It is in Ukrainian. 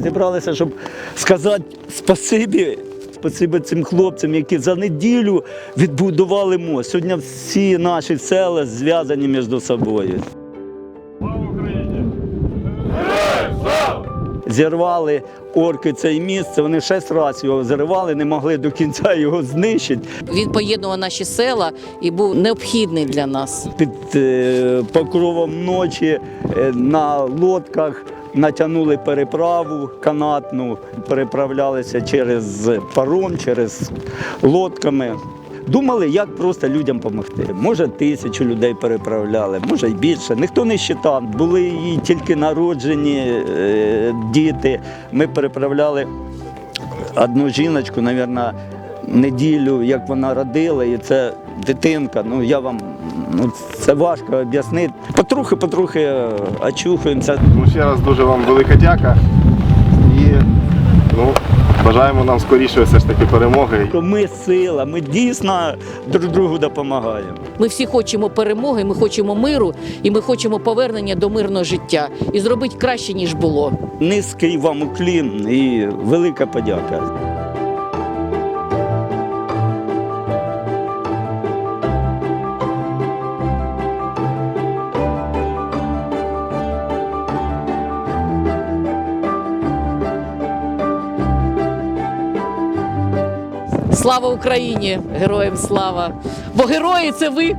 Зібралися, щоб сказати спасибі. Спасибі цим хлопцям, які за неділю відбудували мост. Сьогодні всі наші села зв'язані між собою. Зірвали орки це місце, вони шість разів його зривали, не могли до кінця його знищити. Він поєднував наші села і був необхідний для нас. Під е, покровом ночі е, на лодках натягнули переправу канатну, переправлялися через паром, через лодками. Думали, як просто людям допомогти. Може, тисячу людей переправляли, може й більше. Ніхто не вважав. Були і тільки народжені е, діти. Ми переправляли одну жіночку, мабуть, неділю, як вона родила, і це дитинка. Ну я вам ну це важко об'яснити. Потрохи, потрохи е, очухуємося. Тому ще раз дуже вам велика дяка і ну, бажаємо нам скоріше все ж таки перемоги. Ми сила, ми дійсно друг другу допомагаємо. Ми всі хочемо перемоги, ми хочемо миру, і ми хочемо повернення до мирного життя і зробити краще ніж було. Низький вам уклін і велика подяка. Слава Україні! Героям слава! Бо герої це ви!